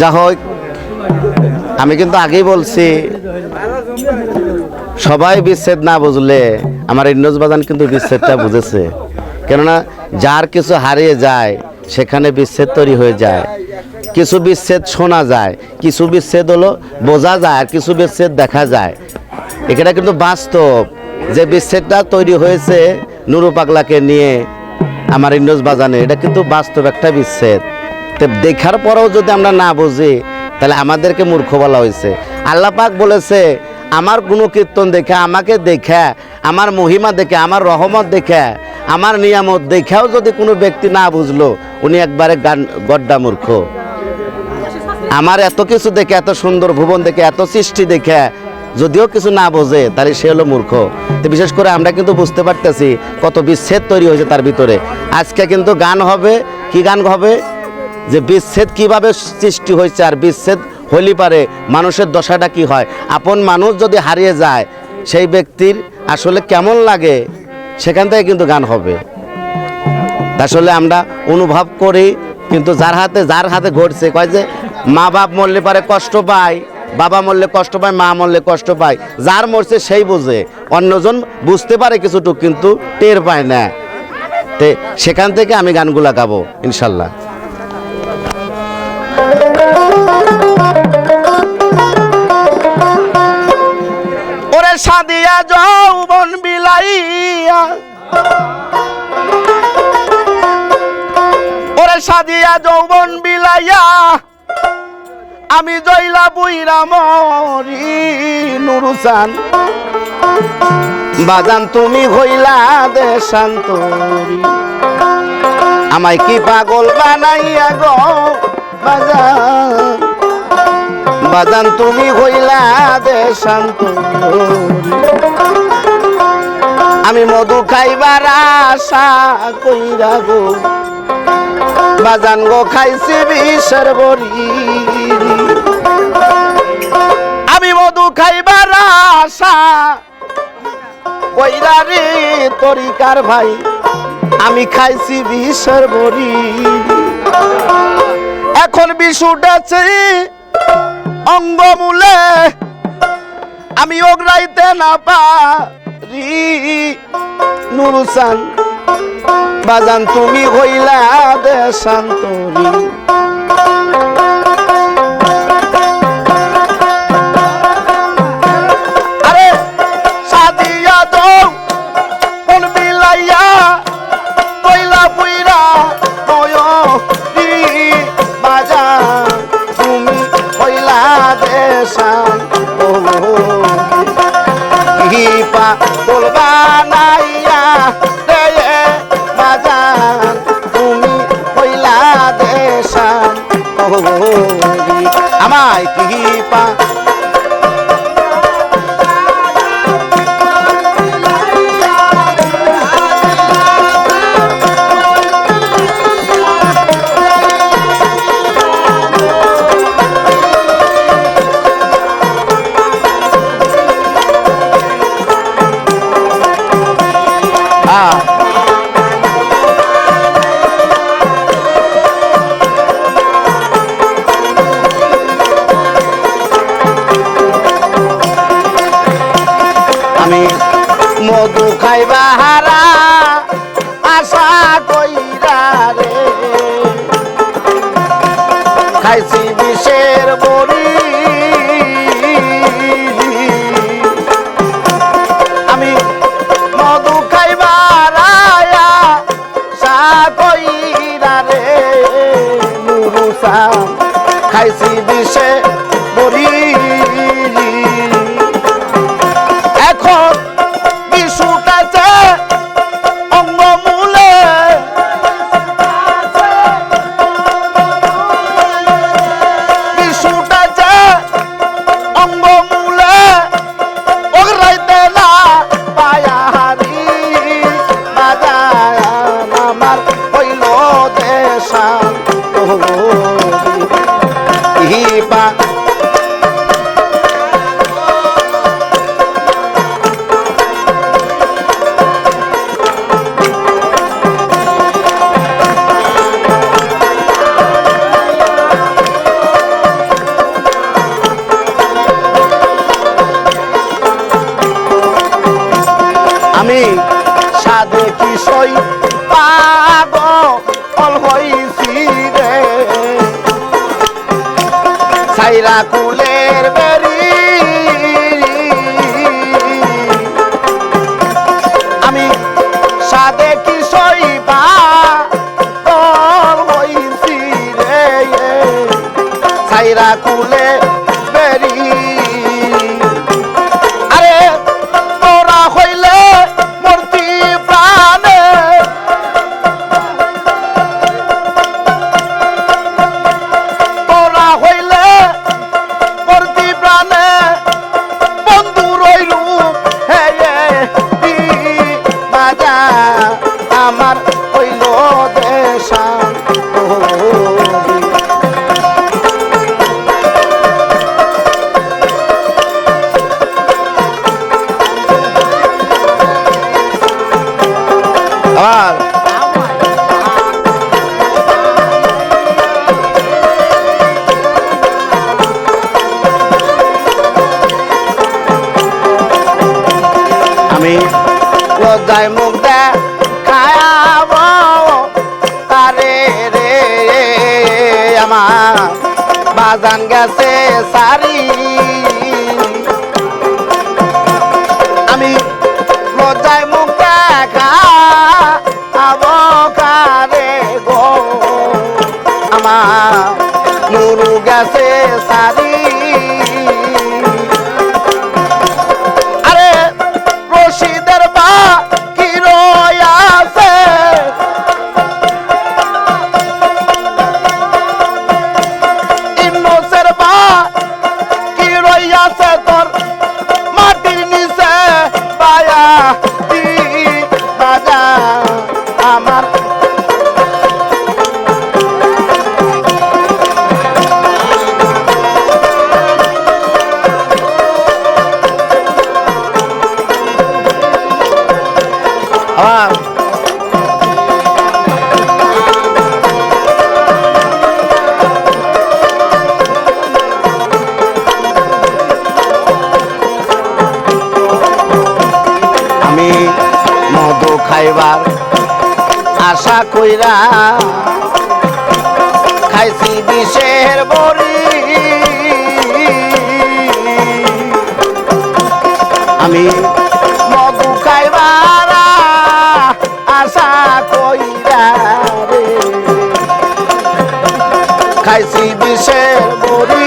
যা হোক, আমি কিন্তু আগেই বলছি, সবাই বিচ্ছেদ না বুঝলে আমার ইন্নজ বাজান কিন্তু বিচ্ছেদটা বুঝেছে। কেননা যার কিছু হারিয়ে যায়, সেখানে বিচ্ছেদ তৈরি হয়ে যায়। কিছু বিচ্ছেদ শোনা যায়, কিছু বিচ্ছেদ হলো বোঝা যায়, আর কিছু বিচ্ছেদ দেখা যায়। এটা কিন্তু বাস্তব, যে বিচ্ছেদটা তৈরি হয়েছে নুরু পাগলাকে নিয়ে আমার ইন্ডোজ বাজানে এটা কিন্তু বাস্তব একটা বিচ্ছেদ। দেখার পরেও যদি আমরা না বুঝি, তাহলে আমাদেরকে মূর্খ বলা হয়েছে। আল্লাহ পাক বলেছে, আমার কোনো গুণকীর্তন দেখে, আমাকে দেখে, আমার মহিমা দেখে, আমার রহমত দেখে, আমার নিয়ামত দেখেও যদি কোনো ব্যক্তি না বুঝলো, উনি একবারে গান, গড্ডা মূর্খ। আমার এত কিছু দেখে, এত সুন্দর ভুবন দেখে, এত সৃষ্টি দেখে, যদিও কিছু না বোঝে, তাহলে সে হলো মূর্খ। তো বিশেষ করে আমরা কিন্তু বুঝতে পারতেছি কত বিচ্ছেদ তৈরি হয়েছে তার ভিতরে। আজকে কিন্তু গান হবে, কি গান হবে? যে বিচ্ছেদ কীভাবে সৃষ্টি হয়েছে আর বিচ্ছেদ হলি পারে, মানুষের দশাটা কি হয়? আপন মানুষ যদি হারিয়ে যায়, সেই ব্যক্তির আসলে কেমন লাগে? সেখান থেকে কিন্তু গান হবে। আসলে আমরা অনুভব করি, কিন্তু যার হাতে যার হাতে ঘটছে, কয় যে মা বাপ মরলে পারে কষ্ট পায়, বাবা মরলে কষ্ট পায়, মা মরলে কষ্ট পায়। যার মরছে সেই বোঝে। অন্যজন বুঝতে পারে কিছুটুক, কিন্তু টের পায় না। তে সেখান থেকে আমি গানগুলা গাবো, ইনশাল্লাহ। সাদিয়া যৌবন বিলাইয়া। ওরে সাদিয়া যৌবন বিলাইয়া, আমি জইলা বুইরা মরি নুরুসান। বাজান, তুমি হইলা দেশান্তরি। আমায় কি পাগল বানাইয়া গো বাজান? বাজান তুমি হইলা দেশান্তরি আমি মধু খাইবার আশা কইরা গো। বাজান গো খাইছি বিষের বড়ি। আমি মধু খাইবার আশা কইরা রে তরিকার ভাই। আমি খাইছি বিষের বড়ি। এখন বিষ উঠেছে অঙ্গমূলে আমি ওগড়াইতে না পারি। নুরুসান বাজান তুমি হইলা দেশান্তরি। আমায় মধু খাইবা হারা, আশা কইরা রে। খাইছি বিষের বড়ি। আমি মধু খাইবার আয়া সা কইরা রে। খাইছি সাইরা কুলের বেরি। আমি সাদে কি সইবা? সাইরা কুলে লজ্জায় মুখ দেখাব তারে রে, আমার বাজান গেছে সারি। আমি লজ্জায় মুখ কারে গো, আমার নুরু গেছে সারি। আমার আমি মধু খাইবার আশা কইরা খাইছি বিষের বড়ি। আমি খাইছি বিষের বড়ি